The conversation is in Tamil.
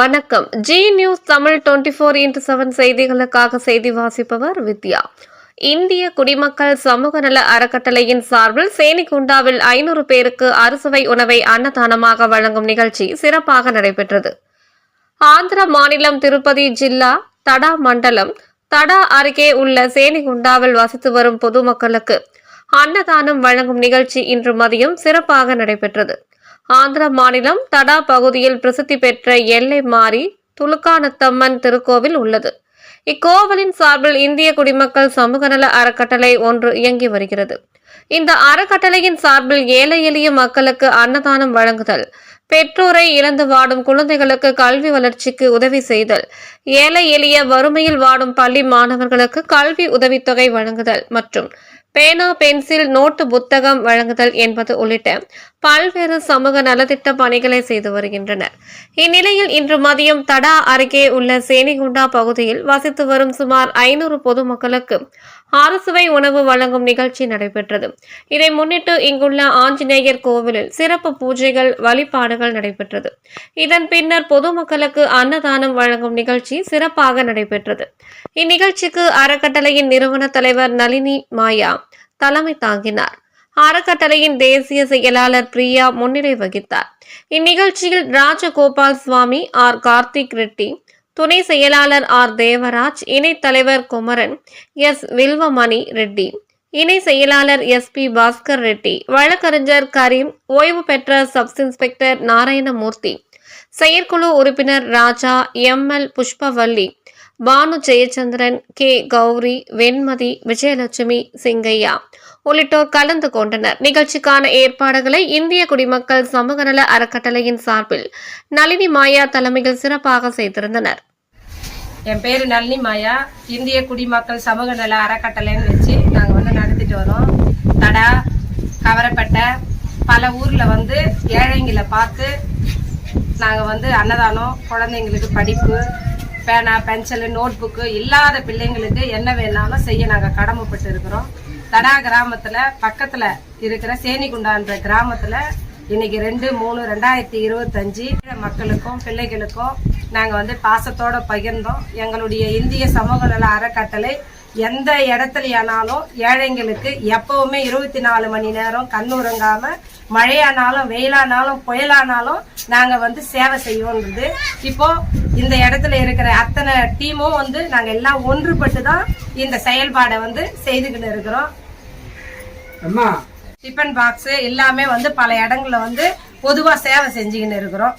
வணக்கம். Zee news Tamil twenty four into seven செய்திகளுக்காக செய்தி வாசிப்பவர் வித்யா. இந்திய குடிமக்கள் சமூக நல அறக்கட்டளையின் சார்பில் சேனிகுண்டாவில் ஐநூறு பேருக்கு அறுசுவை உணவை அன்னதானமாக வழங்கும் நிகழ்ச்சி சிறப்பாக நடைபெற்றது. ஆந்திர மாநிலம் திருப்பதி ஜில்லா தடா மண்டலம் தடா அருகே உள்ள சேனிகுண்டாவில் வசித்து வரும் பொதுமக்களுக்கு அன்னதானம் வழங்கும் நிகழ்ச்சி இன்று மதியம் சிறப்பாக நடைபெற்றது. ஆந்திர மாநிலம் தடா பகுதியில் பிரசித்தி பெற்ற எல்லை மாறி துலுக்கானத்தம்மன் திருக்கோவில் உள்ளது. இக்கோவிலின் சார்பில் இந்திய குடிமக்கள் சமூக நல அறக்கட்டளை ஒன்று இயங்கி வருகிறது. இந்த அறக்கட்டளையின் சார்பில் ஏழை எளிய மக்களுக்கு அன்னதானம் வழங்குதல் பெற்றோரை இழந்து வாடும் குழந்தைகளுக்கு கல்வி வளர்ச்சிக்கு உதவி செய்தல் ஏழை எளிய வறுமையில் வாடும் பள்ளி மாணவர்களுக்கு கல்வி உதவித்தொகை வழங்குதல் மற்றும் பேனா பென்சில் நோட்டு புத்தகம் வழங்குதல் என்பது உள்ளிட்ட பல்வேறு சமூக நலத்திட்ட பணிகளை செய்து வருகின்றனர். இந்நிலையில் இன்று மதியம் தடா அருகே உள்ள சேனிகுண்டா பகுதியில் வசித்து வரும் சுமார் ஐநூறு பொதுமக்களுக்கு அறுசுவை உணவு வழங்கும் நிகழ்ச்சி நடைபெற்றது. இதை முன்னிட்டு இங்குள்ள ஆஞ்சநேயர் கோவிலில் சிறப்பு பூஜைகள் வழிபாடுகள் நடைபெற்றது. இதன் பின்னர் பொதுமக்களுக்கு அன்னதானம் வழங்கும் நிகழ்ச்சி சிறப்பாக நடைபெற்றது. இந்நிகழ்ச்சிக்கு அறக்கட்டளையின் நிறுவன தலைவர் நளினி மாயா தலைமை தாங்கினார். அறக்கட்டளையின் தேசிய செயலாளர் பிரியா முன்னிலை வகித்தார். இந்நிகழ்ச்சியில் ராஜகோபால் சுவாமி ஆர். கார்த்திக் ரெட்டி துணை செயலாளர் ஆர். தேவராஜ் இணைத் தலைவர் குமரன் எஸ். வில்வமணி ரெட்டி இணை செயலாளர் எஸ். பி. பாஸ்கர் ரெட்டி வழக்கறிஞர் கரீம் ஓய்வு பெற்ற சப் இன்ஸ்பெக்டர் நாராயணமூர்த்தி செயற்குழு உறுப்பினர் Raja M. L. Pushpavalli Banu Jayachandran K. Gowri Venmathi Vijayalakshmi Singaiah. உள்ளிட்டோர் கலந்து கொண்டனர். நிகழ்ச்சிக்கான ஏற்பாடுகளை இந்திய குடிமக்கள் சமூக நல அறக்கட்டளையின் சார்பில் நளினி மாயா தலைமையில் சிறப்பாக செய்திருந்தனர். என் பேர் நளினி மாயா. இந்திய குடிமக்கள் சமூக நல அறக்கட்டளைன்னு வச்சு நாங்கள் வந்து நடத்திட்டு வரோம். தடா கவரப்பட்டை பல ஊரில் வந்து ஏழைங்களை பார்த்து நாங்கள் வந்து அன்னதானம் குழந்தைங்களுக்கு படிப்பு பேனா பென்சிலு நோட் புக்கு இல்லாத பிள்ளைங்களுக்கு என்ன வேணாலும் செய்ய நாங்கள் கடமைப்பட்டு இருக்கிறோம். தடா கிராமத்தில் பக்கத்தில் இருக்கிற சேனிகுண்டான்ற கிராமத்தில் இன்னைக்கு ரெண்டு மூணு ரெண்டாயிரத்தி இருபத்தஞ்சு மக்களுக்கும் பிள்ளைகளுக்கும் நாங்கள் வந்து பாசத்தோடு பகிர்ந்தோம். எங்களுடைய இந்திய சமூக நல அறக்கட்டளை எந்த இடத்துலயானாலும் ஏழைங்களுக்கு எப்பவுமே இருபத்தி நாலு மணி நேரம் கண்ணுறங்காம மழையானாலும் வெயிலானாலும் புயலானாலும் நாங்க வந்து சேவை செய்வோன்றது. இப்போ இந்த இடத்துல இருக்கிற அத்தனை டீமும் வந்து நாங்க எல்லாம் ஒன்றுபட்டு தான் இந்த செயல்பாடை வந்து செய்துக்கிட்டு இருக்கிறோம். அம்மா. டிஃபன் பாக்ஸ் எல்லாமே வந்து பல இடங்கள்ல வந்து பொதுவா சேவை செஞ்சுக்கின்னு இருக்கிறோம்.